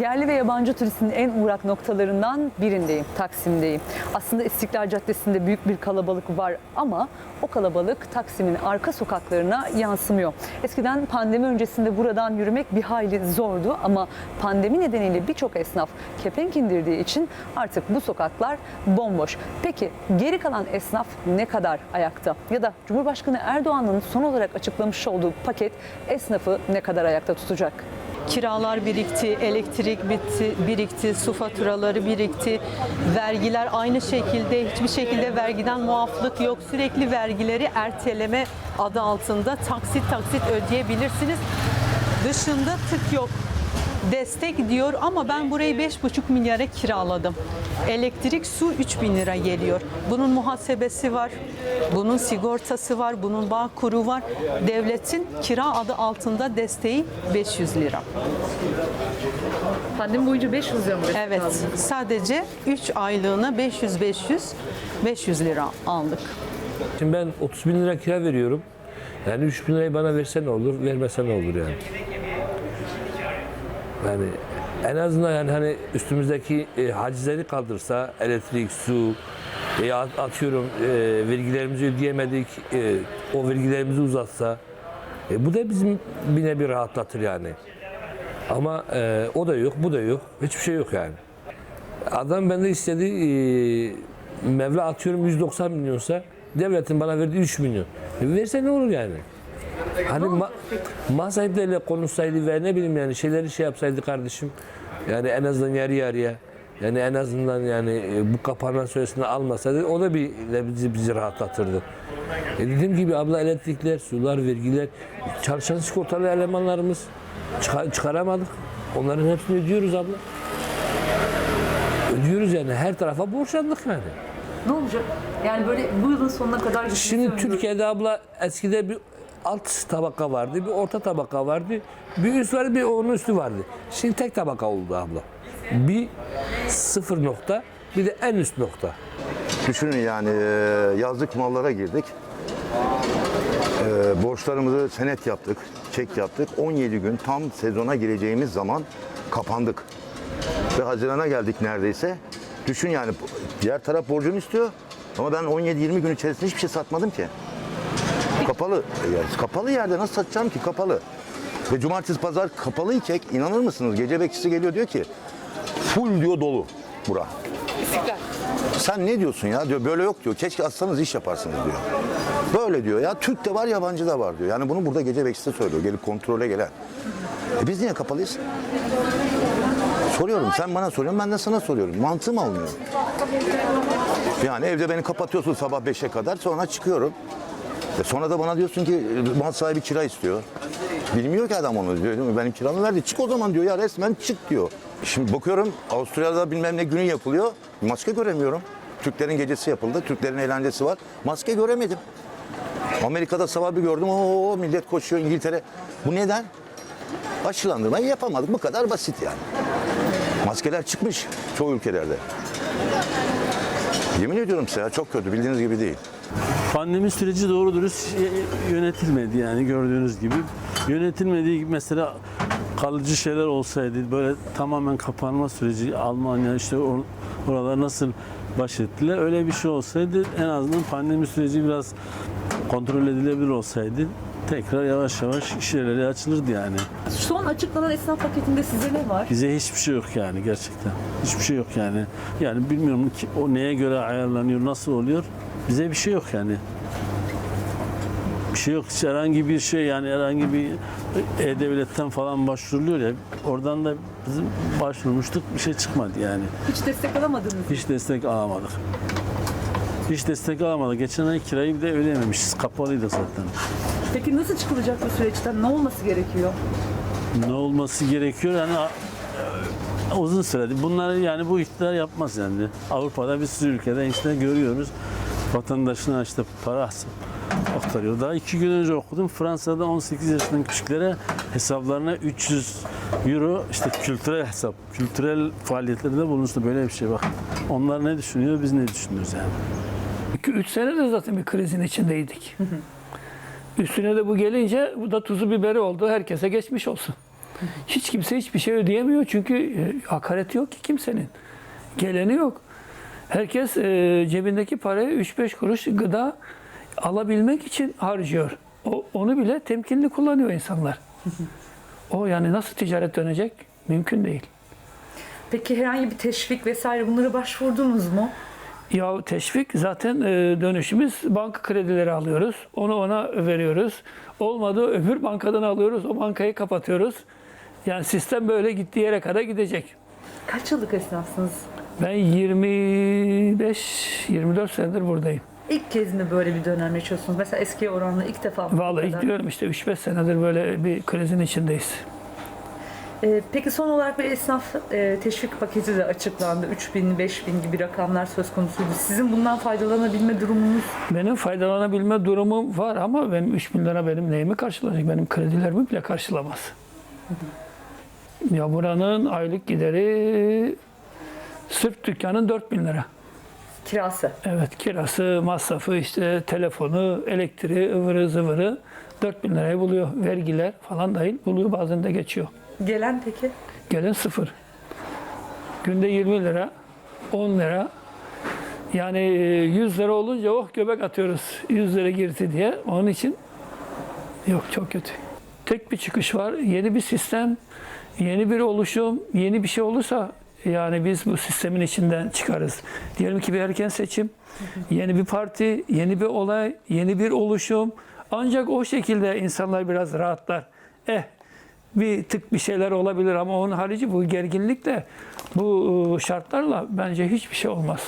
Yerli ve yabancı turistin en uğrak noktalarından birindeyim, Taksim'deyim. Aslında İstiklal Caddesi'nde büyük bir kalabalık var ama o kalabalık Taksim'in arka sokaklarına yansımıyor. Eskiden pandemi öncesinde buradan yürümek bir hayli zordu ama pandemi nedeniyle birçok esnaf kepenk indirdiği için artık bu sokaklar bomboş. Peki geri kalan esnaf ne kadar ayakta? Ya da Cumhurbaşkanı Erdoğan'ın son olarak açıklamış olduğu paket esnafı ne kadar ayakta tutacak? Kiralar birikti, elektrik bitti, birikti, su faturaları birikti, vergiler aynı şekilde hiçbir şekilde vergiden muaflık yok. Sürekli vergileri erteleme adı altında taksit taksit ödeyebilirsiniz. Dışında tık yok. Destek diyor ama ben burayı 5,5 milyara kiraladım. Elektrik, su 3 bin lira geliyor. Bunun muhasebesi var, bunun sigortası var, bunun bağ kuru var. Devletin kira adı altında desteği 500 lira. Pandemi boyunca 500 lira mı? Evet, sadece 3 aylığına 500-500 500 lira aldık. Şimdi ben 30 bin lira kira veriyorum. Yani 3 bin lirayı bana verse ne olur, vermese ne olur yani. Yani en azından yani hani üstümüzdeki e, hacizleri kaldırsa, elektrik, su, e, at- atıyorum e, vergilerimizi ödeyemedik, e, o vergilerimizi uzatsa, e, bu da bizim bir nevi rahatlatır yani. Ama e, o da yok, bu da yok, hiçbir şey yok yani. Adam bende istediği e, Mevla atıyorum 190 milyonsa devletin bana verdiği 3 milyon. E, verse ne olur yani? Hani ma mal sahipleriyle konuşsaydı ve ne bileyim yani şeyleri şey yapsaydı kardeşim. Yani en azından yarı yarıya. Yani en azından yani e, bu kapanan süresini almasaydı o da bir de bizi, bizi rahatlatırdı. E dediğim gibi abla elektrikler, sular, vergiler, çalışan sigortalı elemanlarımız çıkar- çıkaramadık. Onların hepsini ödüyoruz abla. Ödüyoruz yani her tarafa borçlandık yani. Ne olacak? Yani böyle bu yılın sonuna kadar Şimdi Türkiye'de abla eskide bir alt tabaka vardı, bir orta tabaka vardı, bir üst vardı, bir onun üstü vardı. Şimdi tek tabaka oldu abla. Bir sıfır nokta, bir de en üst nokta. Düşünün yani e, yazlık mallara girdik. E, borçlarımızı senet yaptık, çek yaptık. 17 gün tam sezona gireceğimiz zaman kapandık. Ve Haziran'a geldik neredeyse. Düşün yani diğer taraf borcunu istiyor. Ama ben 17-20 gün içerisinde hiçbir şey satmadım ki. Kapalı. E, yani kapalı yerde nasıl satacağım ki kapalı. Ve cumartesi pazar kapalı iken inanır mısınız? Gece bekçisi geliyor diyor ki full diyor dolu bura. Sen ne diyorsun ya diyor böyle yok diyor. Keşke atsanız iş yaparsınız diyor. Böyle diyor ya Türk de var yabancı da var diyor. Yani bunu burada gece bekçisi söylüyor gelip kontrole gelen. E biz niye kapalıyız? Soruyorum sen bana soruyorsun ben de sana soruyorum. Mantığım almıyor. Yani evde beni kapatıyorsun sabah 5'e kadar sonra çıkıyorum. E sonra da bana diyorsun ki mal sahibi kira istiyor. Bilmiyor ki adam onu diyor. Benim kiramı verdi. Çık o zaman diyor ya resmen çık diyor. Şimdi bakıyorum Avustralya'da bilmem ne günü yapılıyor. Maske göremiyorum. Türklerin gecesi yapıldı. Türklerin eğlencesi var. Maske göremedim. Amerika'da sabah bir gördüm. Oo millet koşuyor İngiltere. Bu neden? Aşılandırmayı yapamadık. Bu kadar basit yani. Maskeler çıkmış çoğu ülkelerde. Yemin ediyorum size çok kötü bildiğiniz gibi değil. Pandemi süreci doğru dürüst yönetilmedi yani gördüğünüz gibi. Yönetilmediği gibi mesela kalıcı şeyler olsaydı böyle tamamen kapanma süreci Almanya işte or- oralar nasıl baş ettiler öyle bir şey olsaydı en azından pandemi süreci biraz kontrol edilebilir olsaydı tekrar yavaş yavaş iş yerleri açılırdı yani. Son açıklanan esnaf paketinde size ne var? Bize hiçbir şey yok yani gerçekten. Hiçbir şey yok yani. Yani bilmiyorum ki o neye göre ayarlanıyor, nasıl oluyor. Bize bir şey yok yani. Bir şey yok. Herhangi bir şey yani herhangi bir E-Devlet'ten falan başvuruluyor ya. Oradan da bizim başvurmuştuk bir şey çıkmadı yani. Hiç destek alamadınız. Hiç destek alamadık. Hiç destek alamadık. Geçen ay kirayı bir de ödeyememişiz. Kapalıydı zaten. Peki nasıl çıkılacak bu süreçten? Ne olması gerekiyor? ne olması gerekiyor yani e, uzun süredir. Bunları yani bu iktidar yapmaz yani. Avrupa'da bir sürü ülkede işte görüyoruz. Vatandaşına işte para aktarıyor. Daha iki gün önce okudum. Fransa'da 18 yaşından küçüklere hesaplarına 300 euro işte kültürel hesap, kültürel faaliyetlerde bulunsun böyle bir şey bak. Onlar ne düşünüyor, biz ne düşünüyoruz yani. 2-3 sene de zaten bir krizin içindeydik. Üstüne de bu gelince bu da tuzu biberi oldu. Herkese geçmiş olsun. Hiç kimse hiçbir şey ödeyemiyor çünkü e, hakaret yok ki kimsenin. Geleni yok. Herkes e, cebindeki parayı 3-5 kuruş gıda alabilmek için harcıyor. O, onu bile temkinli kullanıyor insanlar. O yani nasıl ticaret dönecek? Mümkün değil. Peki herhangi bir teşvik vesaire bunlara başvurdunuz mu? Ya teşvik zaten e, dönüşümüz banka kredileri alıyoruz. Onu ona veriyoruz. Olmadı öbür bankadan alıyoruz. O bankayı kapatıyoruz. Yani sistem böyle gittiği yere kadar gidecek. Kaç yıllık esnafsınız? Ben 25-24 senedir buradayım. İlk kez mi böyle bir dönem yaşıyorsunuz? Mesela eskiye oranla ilk defa mı? Vallahi kadar? diyorum işte 3-5 senedir böyle bir krizin içindeyiz. Ee, peki son olarak bir esnaf e, teşvik paketi de açıklandı. 3000, 5000 gibi rakamlar söz konusuydu. Sizin bundan faydalanabilme durumunuz Benim faydalanabilme durumum var ama benim 3 bin lira benim neyimi karşılayacak? Benim kredilerimi bile karşılamaz. Ya buranın aylık gideri sırf dükkanın 4 bin lira. kirası. Evet kirası, masrafı, işte telefonu, elektriği, ıvırı zıvırı 4 bin lirayı buluyor. Vergiler falan dahil buluyor bazen de geçiyor. Gelen peki? Gelen sıfır. Günde 20 lira, 10 lira. Yani e, 100 lira olunca oh göbek atıyoruz 100 lira girdi diye. Onun için yok çok kötü. Tek bir çıkış var. Yeni bir sistem, yeni bir oluşum, yeni bir şey olursa yani biz bu sistemin içinden çıkarız. Diyelim ki bir erken seçim, yeni bir parti, yeni bir olay, yeni bir oluşum. Ancak o şekilde insanlar biraz rahatlar. Eh bir tık bir şeyler olabilir ama onun harici bu gerginlikle bu ıı, şartlarla bence hiçbir şey olmaz.